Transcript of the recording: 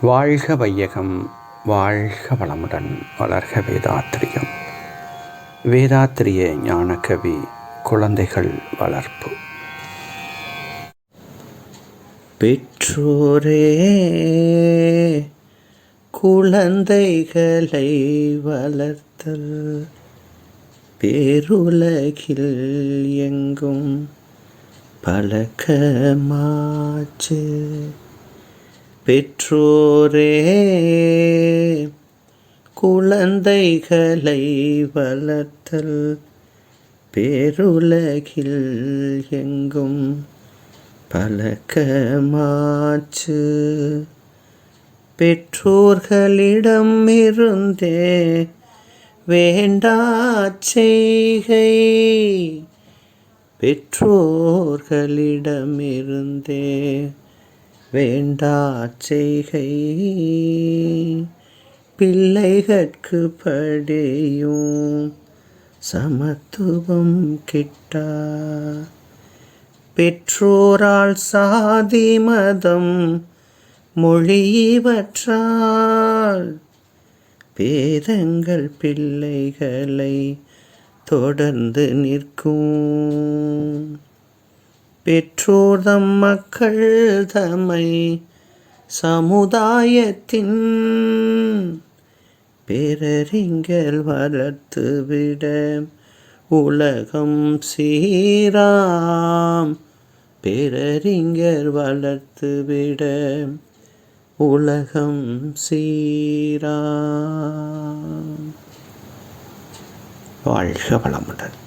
வாழ்க வையகம் வாழ்க வளமுடன் வளர்க வேதாத்திரியம். வேதாத்திரிய ஞானக்கவி குழந்தைகள் வளர்ப்பு. பெற்றோரே குழந்தைகளை வளர்த்தல் பேருலகில் எங்கும் பழக்கமாச்சு. பெற்றோரே குழந்தைகளை வளர்த்தல் பேருலகில் எங்கும் பழக்கமாச்சு. பெற்றோர்களிடம் இருந்தே வேண்டா செய்கை. பெற்றோர்களிடமிருந்தே வேண்டா செய்கை. பிள்ளைகட்கு படியும் சமத்துவம் கிட்டா. பெற்றோரால் சாதி மதம் மொழி இவற்றால் பேதங்கள் பிள்ளைகளை தொடர்ந்து நிற்கும். பெற்றோர்தம் மக்கள் தமை சமுதாயத்தின் பேரறிஞர் வளர்த்துவிட உலகம் சீராம். பேரறிஞர் வளர்த்துவிட உலகம் சீராம். வாழ்க வளமுடன்.